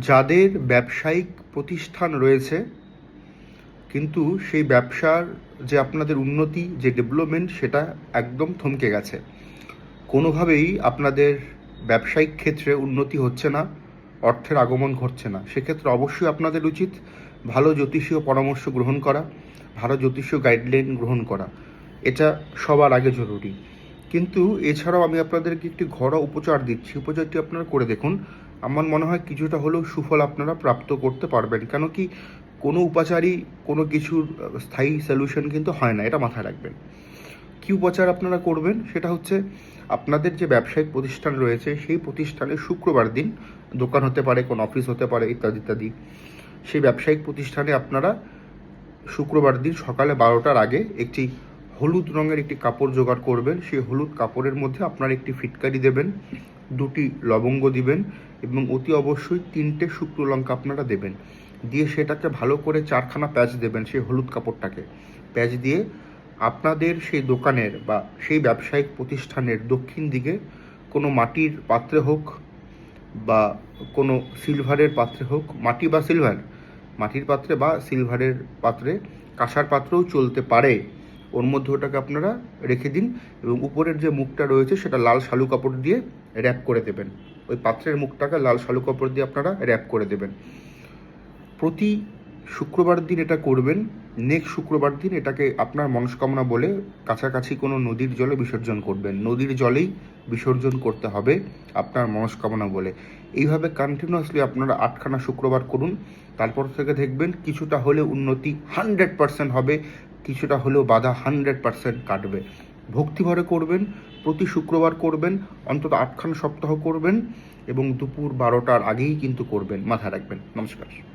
যাদের ব্যবসায়িক প্রতিষ্ঠান রয়েছে, কিন্তু সেই ব্যবসার যে আপনাদের উন্নতি, যে ডেভেলপমেন্ট সেটা একদম থমকে গেছে। কোনোভাবেই আপনাদের ব্যবসায়িক ক্ষেত্রে উন্নতি হচ্ছে না, অর্থের আগমন ঘটছে না। সেক্ষেত্রে অবশ্যই আপনাদের উচিত ভালো জ্যোতিষীয় পরামর্শ গ্রহণ করা, ভালো জ্যোতিষীয় গাইডলাইন গ্রহণ করা। এটা সবার আগে জরুরি। কিন্তু এছাড়াও আমি আপনাদেরকে একটি ঘরোয়া উপচার দিচ্ছি। উপচারটি আপনারা করে দেখুন। আমার মনে হয় কিছুটা হলেও সুফল আপনারা প্রাপ্ত করতে পারবেন। কেন কি কোনো উপাচারই কোনো কিছুর স্থায়ী সলিউশন কিন্তু হয় না, এটা মাথায় রাখবেন। কী উপাচার আপনারা করবেন? সেটা হচ্ছে আপনাদের যে ব্যবসায়িক প্রতিষ্ঠান রয়েছে, সেই প্রতিষ্ঠানে শুক্রবার দিন দোকান হতে পারে, কোনো অফিস হতে পারে, ইত্যাদি ইত্যাদি। সেই ব্যবসায়িক প্রতিষ্ঠানে আপনারা শুক্রবার দিন সকালে বারোটার আগে একটি হলুদ রঙের একটি কাপড় জোগাড় করবেন। সেই হলুদ কাপড়ের মধ্যে আপনারা একটি ফিটকারি দেবেন, দুটি লবঙ্গ দিবেন এবং অতি অবশ্যই তিনটে শুকনো লঙ্কা আপনারা দেবেন। দিয়ে সেটাকে ভালো করে চারখানা প্যাচ দেবেন সেই হলুদ কাপড়টাকে। প্যাচ দিয়ে আপনাদের সেই দোকানের বা সেই ব্যবসায়িক প্রতিষ্ঠানের দক্ষিণ দিকে কোনো মাটির পাত্রে হোক বা কোনো সিলভারের পাত্রে হোক, মাটি বা সিলভার, মাটির পাত্রে বা সিলভারের পাত্রে, কাঁসার পাত্রেও চলতে পারে। ওর মধ্যে ওটাকে আপনারা রেখে দিন এবং উপরের যে মুখটা রয়েছে সেটা লাল শালু কাপড় দিয়ে র্যাপ করে দেবেন। ওই পাত্রের মুখটাকে লাল শালু কাপড় দিয়ে আপনারা র্যাপ করে দেবেন। প্রতি শুক্রবার দিন এটা করবেন। নেক্সট শুক্রবার দিন এটাকে আপনার মনস্কামনা বলে কাছাকাছি কোনো নদীর জলে বিসর্জন করবেন। নদীর জলেই বিসর্জন করতে হবে আপনার মনস্কামনা বলে। এইভাবে কন্টিনিউয়াসলি আপনারা আটখানা শুক্রবার করুন। তারপর থেকে দেখবেন কিছুটা হলে উন্নতি হান্ড্রেড পার্সেন্ট হবে। কিছুটা হলেও বাধা হান্ড্রেড পারসেন্ট কাটবে। ভক্তিভরে করবেন, প্রতি শুক্রবার করবেন, অন্তত আটখান সপ্তাহ করবেন এবং দুপুর বারোটার আগেই কিন্তু করবেন। মাথায় রাখবেন। নমস্কার।